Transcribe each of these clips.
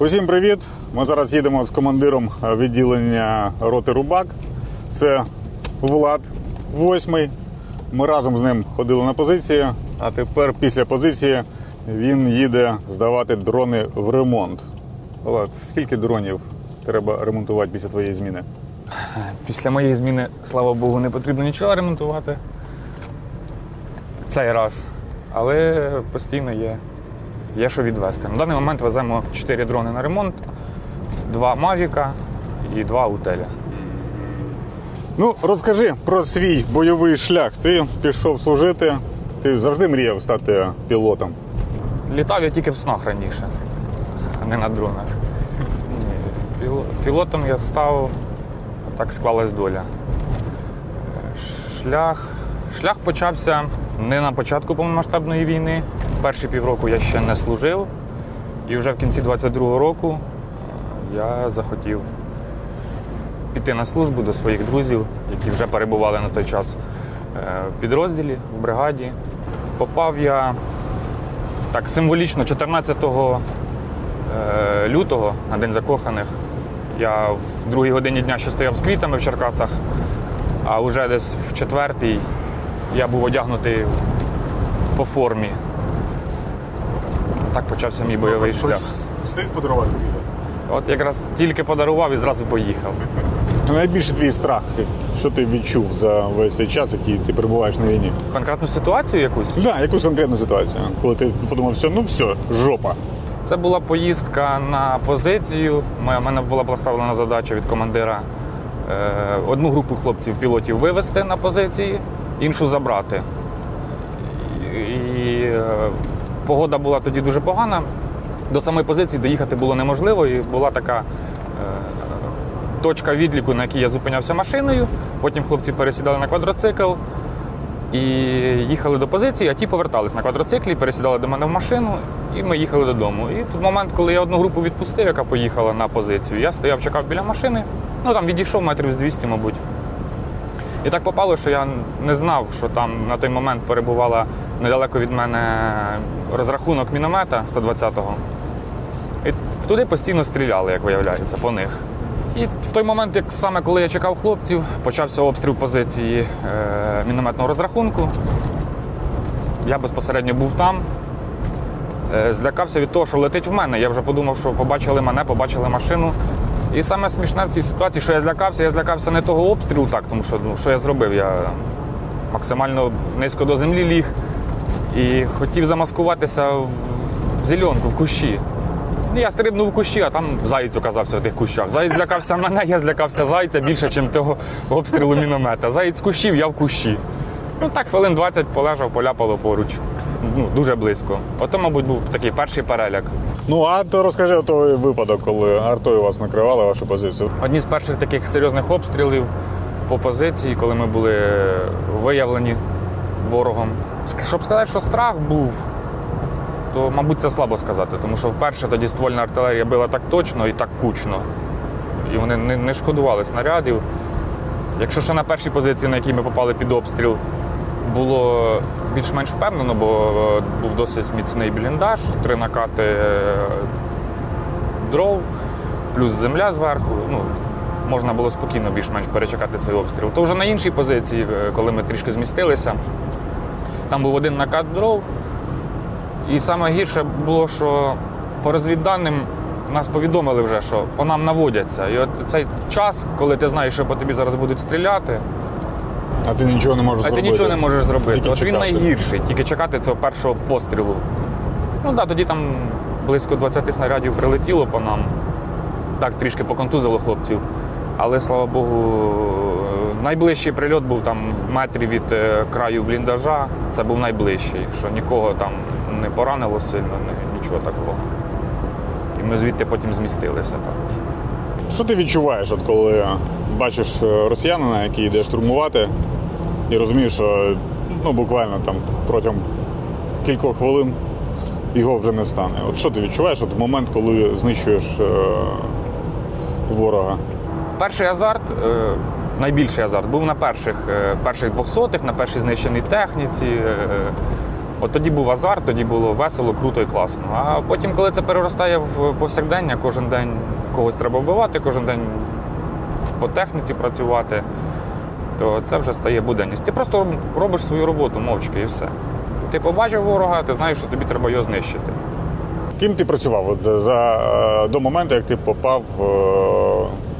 Усім привіт! Ми зараз їдемо з командиром е, відділення роти Рубак. Це Влад, восьмий. Ми разом з ним ходили на позиції, а тепер після позиції він їде здавати дрони в ремонт. Влад, скільки дронів треба ремонтувати після твоєї зміни? Після моєї зміни, слава Богу, не потрібно нічого ремонтувати. Цей раз. Але постійно є, є що відвести. На даний момент веземо 4 дрони на ремонт, 2 Мавіка і 2 Утеля. Ну, розкажи про свій бойовий шлях. Ти пішов служити, ти завжди мріяв стати пілотом. Літав я тільки в снах раніше, а не на дронах. Пілотом я став, так склалась доля. Е, Шлях, шлях почався не на початку повномасштабної війни. Перші півроку я ще не служив. І вже в кінці 22-го року я захотів піти на службу до своїх друзів, які вже перебували на той час е, в підрозділі, в бригаді. Попав я так символічно 14 е, лютого на День закоханих. Я в другій годині дня ще стояв з квітами в Черкасах, а вже десь в четвертій я був одягнутий по формі. Так почався мій бойовий шлях. Встиг подарувати квіти? От якраз тільки подарував і зразу поїхав. Найбільший твій страх, що ти відчув за весь цей час, який ти перебуваєш на війні? Конкретну ситуацію якусь. Так, да, якусь конкретну ситуацію, коли ти подумав, все, ну все, жопа. Це була поїздка на позицію. У мене була поставлена задача від командира е, одну групу хлопців пілотів вивезти на позиції, іншу забрати. І, і е, погода була тоді дуже погана. До самої позиції доїхати було неможливо, і була така е, точка відліку, на якій я зупинявся машиною. Потім хлопці пересідали на квадроцикл і їхали до позиції, а ті повертались на квадроциклі, пересідали до мене в машину, і ми їхали додому. І в момент, коли я одну групу відпустив, яка поїхала на позицію, я стояв, чекав біля машини, ну там відійшов метрів з 200, мабуть. І так попало, що я не знав, що там на той момент перебувала недалеко від мене розрахунок міномета 120-го. І туди постійно стріляли, як виявляється, по них. І в той момент, як саме коли я чекав хлопців, почався обстріл позиції е, мінометного розрахунку. Я безпосередньо був там. Е, злякався від того, що летить в мене. Я вже подумав, що побачили мене, побачили машину. І саме смішне в цій ситуації, що я злякався, я злякався не того обстрілу, так, тому що ну, що я зробив? Я максимально низько до землі ліг і хотів замаскуватися в зеленку, в кущі. Я стрибнув в кущі, а там заєць оказався в тих кущах. Заєць злякався мене, я злякався зайця більше, ніж того обстрілу міномета. Заєць кущів, я в кущі. Ну так хвилин 20 полежав, поляпало поруч. Ну, дуже близько. Ото, мабуть, був такий перший переляк. Ну, а то розкажи той випадок, коли артою вас накривали вашу позицію. Одні з перших таких серйозних обстрілів по позиції, коли ми були виявлені ворогом. Щоб сказати, що страх був, то, мабуть, це слабо сказати, тому що вперше тоді ствольна артилерія била так точно і так кучно. І вони не, не шкодували снарядів. Якщо ще на першій позиції, на якій ми попали під обстріл, було більш-менш впевнено, бо е, був досить міцний бліндаж, три накати е, дров, плюс земля зверху. Ну, можна було спокійно більш-менш перечекати цей обстріл. То вже на іншій позиції, е, коли ми трішки змістилися, там був один накат дров. І саме гірше було, що по розвідданим нас повідомили вже, що по нам наводяться. І от цей час, коли ти знаєш, що по тобі зараз будуть стріляти, А ти нічого не можеш а ти нічого не можеш зробити. Тільки От він найгірший, тільки чекати цього першого пострілу. Ну так, да, тоді там близько 20 снарядів прилетіло по нам. Так, трішки поконтузило хлопців. Але слава Богу, найближчий прильот був там метрі від е, краю бліндажа. Це був найближчий, що нікого там не поранило сильно, ні- нічого такого. І ми звідти потім змістилися також. Що ти відчуваєш, от коли бачиш е, росіянина, який йде штурмувати, і розумієш, що ну, буквально там протягом кількох хвилин його вже не стане. От що ти відчуваєш от в момент, коли знищуєш е, ворога? Перший азарт, е, найбільший азарт, був на перших, е, перших двохсотих, на першій знищеній техніці. е, От тоді був азарт, тоді було весело, круто і класно. А потім, коли це переростає в повсякдення, кожен день когось треба вбивати, кожен день по техніці працювати, то це вже стає буденність. Ти просто робиш свою роботу мовчки і все. Ти побачив ворога, ти знаєш, що тобі треба його знищити. Ким ти працював от, за, е, до моменту, як ти попав е,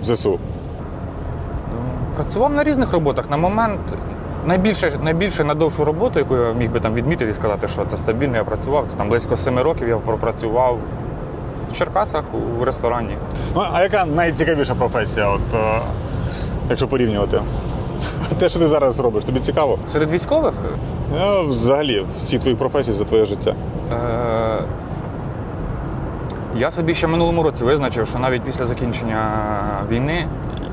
в ЗСУ? Працював на різних роботах. На момент найбільше, найбільше на довшу роботу, яку я міг би там відмітити і сказати, що це стабільно, я працював. Це там близько семи років я пропрацював в Черкасах у ресторані. Ну, а яка найцікавіша професія, от, е, якщо порівнювати? Те, що ти зараз робиш, тобі цікаво? Серед військових Ну, взагалі, всі твої професії за твоє життя. е- я собі ще минулому році визначив, що навіть після закінчення війни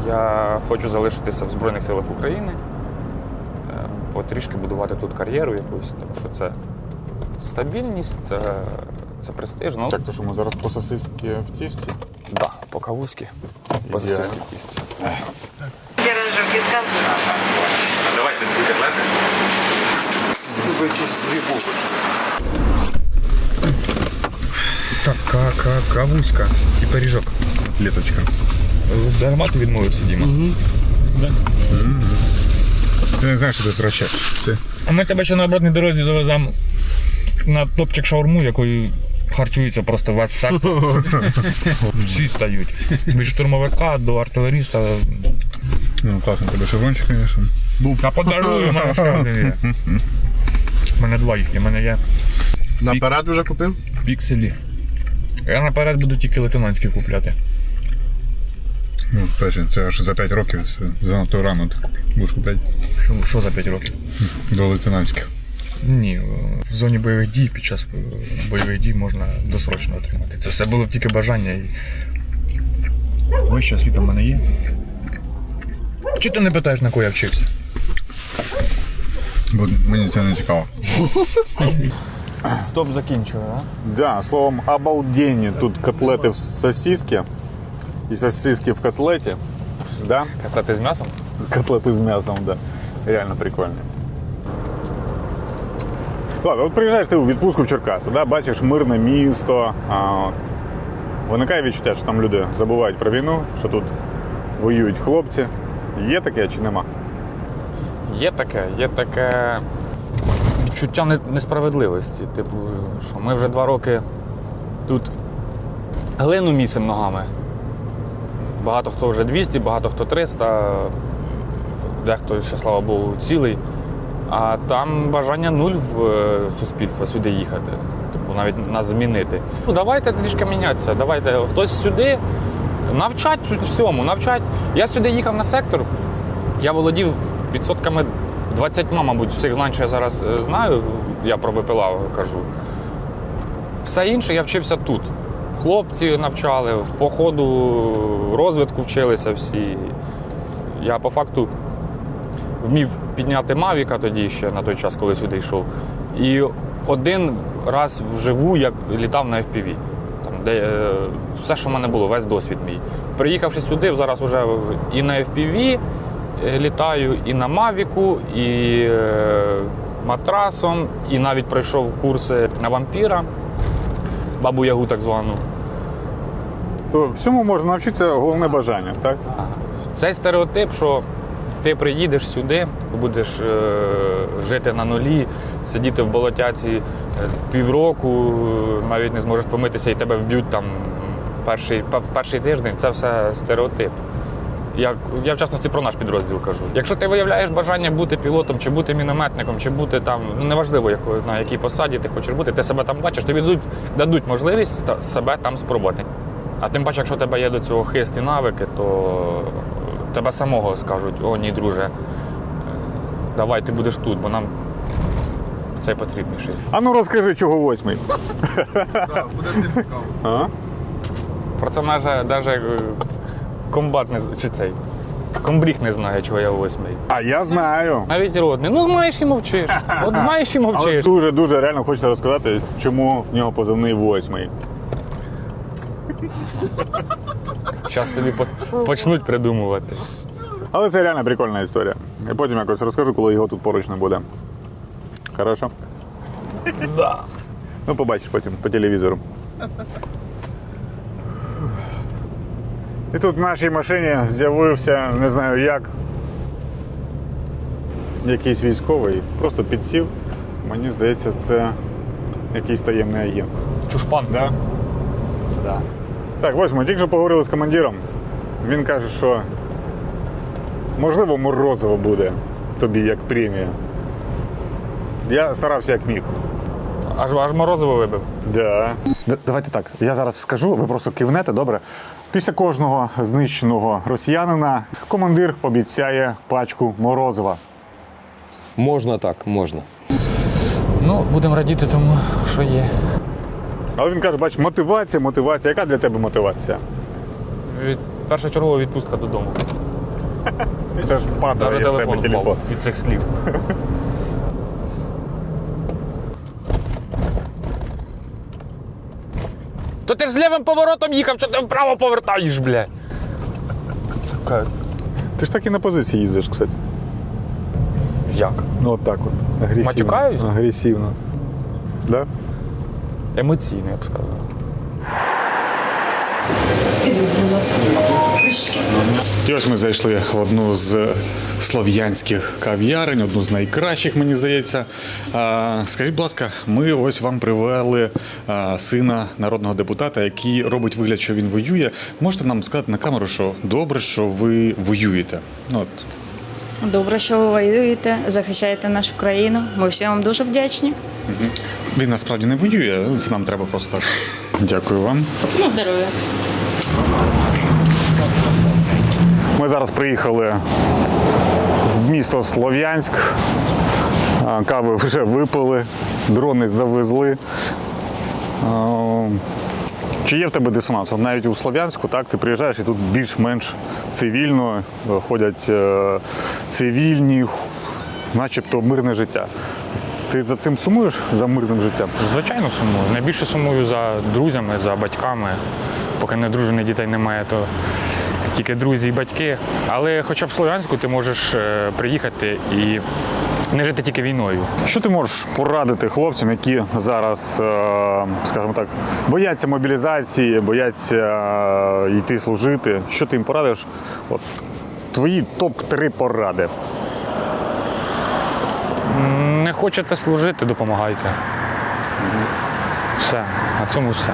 я хочу залишитися в Збройних силах України, е, потрішки будувати тут кар'єру якусь, тому що це стабільність, це, це престиж. Ну, Так, то що ми зараз по сосиски в тісті. Да, по кавузьки, по сосиски в тісті. Я разжевки Давайте дві котлети. Так, ка ка кавузька і пиріжок. Літочка. Дарма ти відмовився, Діма. Ти не знаєш, що ти втрачаєш. Це А ми тебе ще на обратній дорозі завеземо на топчик шаурму, якою харчується просто весь сектор. Всі стають. Від штурмовика до артилеріста. Ну, класно, тебе шеврончик, звісно. А подарую, у мене ще один є. У мене два їх, є. У мене є Наперед вже купив? пікселі. Я наперед буду тільки лейтенантські купляти. Ну, перше, це аж за 5 років, це занадто рано ти будеш купляти Що, що за 5 років? до лейтенантських. Ні, е, в зоні бойових дій під час е, бойових дій можна досрочно отримати. Це все було б тільки бажання. І... Вища освіта в мене є. Чи ти не питаєш, на кого я вчився? Бо мені це не цікаво. Стоп закінчую, так? Да, словом, обалденні. Тут котлети в сосиски і сосиски в котлеті. Да? Котлети з м'ясом? Котлети з м'ясом, да. Реально прикольні. Ладно, от приїжджаєш ти у відпустку в Черкаси, да? бачиш мирне місто. А, от. Виникає відчуття, що там люди забувають про війну, що тут воюють хлопці. Є таке чи нема? Є таке, є таке відчуття несправедливості. Типу, що ми вже два роки тут глину місимо ногами. Багато хто вже 200, багато хто 300, дехто ще, слава Богу, цілий. А там бажання нуль в е, суспільства сюди їхати. Типу, навіть нас змінити. Ну, давайте трішки мінятися. Давайте хтось сюди навчать всьому, навчать. Я сюди їхав на сектор, я володів відсотками 20, мабуть, всіх знань, що я зараз е, знаю, я про БПЛА кажу. Все інше я вчився тут. Хлопці навчали, в походу розвитку вчилися всі. Я по факту вмів підняти Мавіка тоді ще на той час, коли сюди йшов. І один раз вживу я літав на FPV. Де е, все, що в мене було, весь досвід мій. Приїхавши сюди, зараз вже і на FPV е, літаю, і на Мавіку, і е, матрасом, і навіть пройшов курси на вампіра, бабу Ягу так звану. То всьому можна навчитися, головне бажання, так? Цей стереотип, що ти приїдеш сюди, будеш е, жити на нулі, сидіти в болотяці е, півроку, е, навіть не зможеш помитися і тебе вб'ють там перший, в перший тиждень, це все стереотип. Я, я в частності про наш підрозділ кажу. Якщо ти виявляєш бажання бути пілотом, чи бути мінометником, чи бути там, ну неважливо, якою- на якій посаді ти хочеш бути, ти себе там бачиш, тобі дадуть, дадуть можливість себе там спробувати. А тим паче, якщо у тебе є до цього хист і навики, то тебе самого скажуть: о, ні, друже, е, давай ти будеш тут, бо нам цей потрібніший. А ну розкажи, чого восьмий. Буде всім цікаво. Про це навіть, навіть комбат не чи цей. Комбріг не знає, чого я восьмий. А я знаю. Навіть родний. Ну знаєш і мовчиш. От знаєш і мовчиш. дуже дуже реально хочеться розказати, чому в нього позивний восьмий. Зараз собі почнуть придумувати. Але це реально прикольна історія. І потім якось розкажу, коли його тут поруч не буде. Хорошо? Ну, побачиш потім по телевізору. І тут в нашій машині з'явився, не знаю як, якийсь військовий, просто підсів. Мені здається, це якийсь таємний агент. Чушпан. Да? Да. Так, ось ми тільки що поговорили з командиром. Він каже, що можливо морозиво буде тобі як премія. Я старався як міг. Аж, аж морозиво вибив. Да. Давайте так. Я зараз скажу, ви просто кивнете, добре. Після кожного знищеного росіянина командир обіцяє пачку морозива. Можна так, можна. Ну, будемо радіти тому, що є. Але він каже, бач, мотивація, мотивація. Яка для тебе мотивація? Від... Першочергова відпустка додому. Це ж падає Навіть в тебе телефон телефон. впав від цих слів. То ти ж з лівим поворотом їхав, що ти вправо повертаєш, бля. Ти ж так і на позиції їздиш, кстати. Як? Ну от так от. Агресивно. Матюкаюсь? Агресивно. Да? Емоційно, я б сказав. І ось ми зайшли в одну з слов'янських кав'ярень, одну з найкращих, мені здається. Скажіть, будь ласка, ми ось вам привели сина народного депутата, який робить вигляд, що він воює. Можете нам сказати на камеру, що добре, що ви воюєте? Ну, от. Добре, що ви воюєте, захищаєте нашу країну. Ми всі вам дуже вдячні. Він насправді не воює, це нам треба просто так. Дякую вам. На здоров'я. Ми зараз приїхали в місто Слов'янськ. Кави вже випили, дрони завезли. Чи є в тебе дисонанс? От навіть у Слов'янську, так, ти приїжджаєш і тут більш-менш цивільно е, ходять е, цивільні, начебто мирне життя. Ти за цим сумуєш за мирним життям? Звичайно, сумую. Найбільше сумую за друзями, за батьками. Поки не дружини дітей немає, то тільки друзі і батьки. Але хоча б в Слов'янську ти можеш е, приїхати і не жити тільки війною. Що ти можеш порадити хлопцям, які зараз, е, скажімо так, бояться мобілізації, бояться е, йти служити? Що ти їм порадиш? От, твої топ-3 поради. Хочете служити, допомагайте. Все, на цьому все.